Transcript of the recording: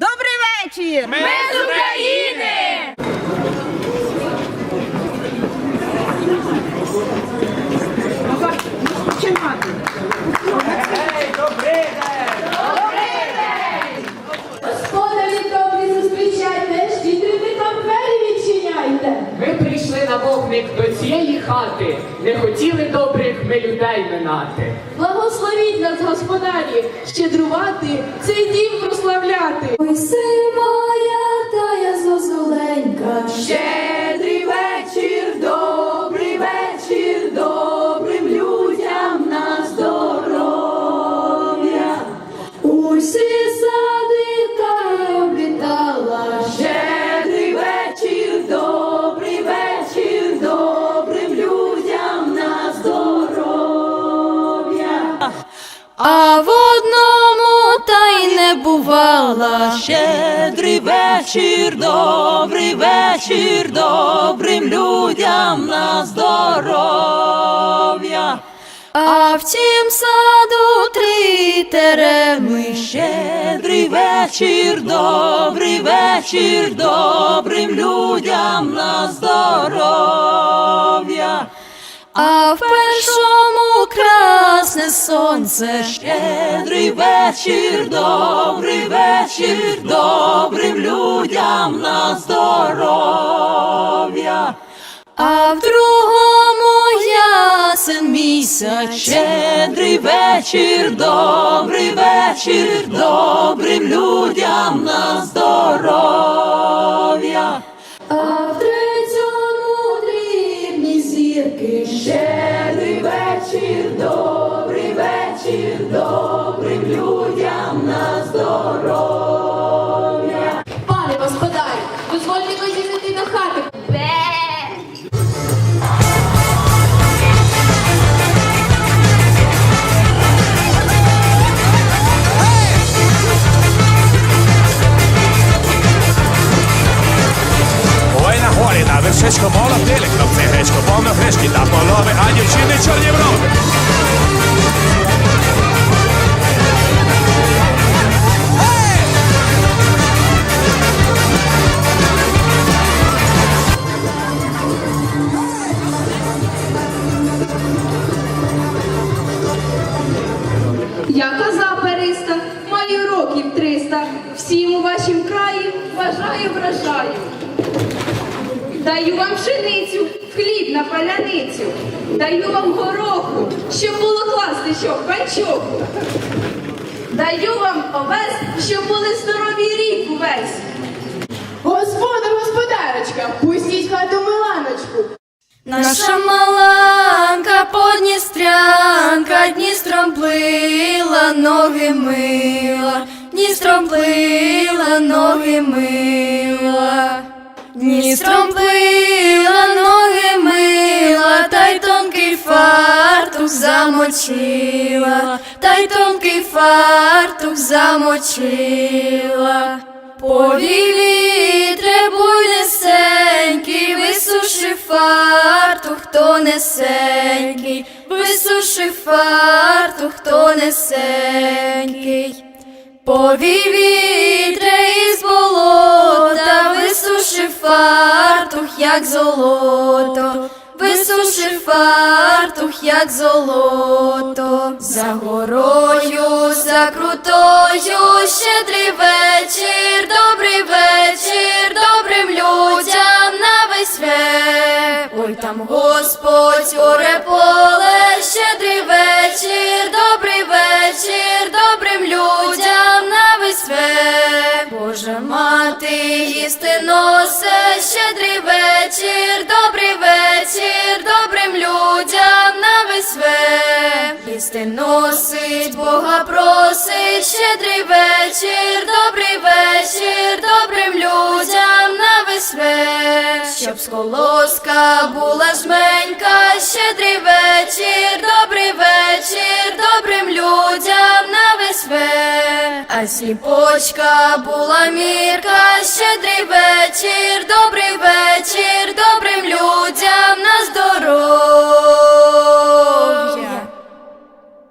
Добрий вечір! Ми з України! Господарі добрі зустрічайте, щедрівникам двері відчиняйте. Ми прийшли на вогник до цієї хати, не хотіли добрих ми людей минати. Благословіть нас, господарі, щедрувати, цей дім прославляти. Ой, сивая А в одному та й не бувала. Щедрий вечір, добрий вечір, добрим людям на здоров'я. А в тім саду три тереми. Щедрий вечір, добрий вечір, добрим людям на здоров'я. А в першому красне сонце. Щедрий вечір, добрий вечір, добрим людям на здоров'я. А в другому ясен місяць. Щедрий вечір, добрий вечір, добрим людям на здоров'я. А в третьому дрібні зірки, щедрий горі, на вершечку молотили, хлопці гречку, повно гречки та полови, а дівчини чорні брови. Я коза периста, маю років триста. Всім у вашім краї бажаю врожаю. Даю вам пшеницю, хліб на паляницю, даю вам гороху, щоб було класти що в. Даю вам овес, щоб були здорові рік увесь. Господар, господарочка, пустіть хату Миланочку. Наша маланка подністрянка Дністром плила, ноги мила, Дністром плила, ноги мила, Дністром плила, ноги мила, та й тонкий фартух замочила, та й тонкий фартух замочила. Повій вітре буйнесенький, висуши фартух, хто несенький, висуши фартух, хто несенький. Повій як золото, висуши фартух, як золото, за горою, за крутою, щедрий вечір, добрий вечір, добрим людям на весь свет. Ой там Господь оре поле, щедрий вечір, добрий вечір, добрим людям на весь свет. Боже мати їсти носе, щедрий вечір, носить, Бога просить, щедрий вечір, добрий вечір, добрим людям на весь свет. Щоб з колоска була жменька, щедрий вечір, добрий вечір, добрим людям на весь свет. А сліпочка була мірка, щедрий вечір, добрий вечір,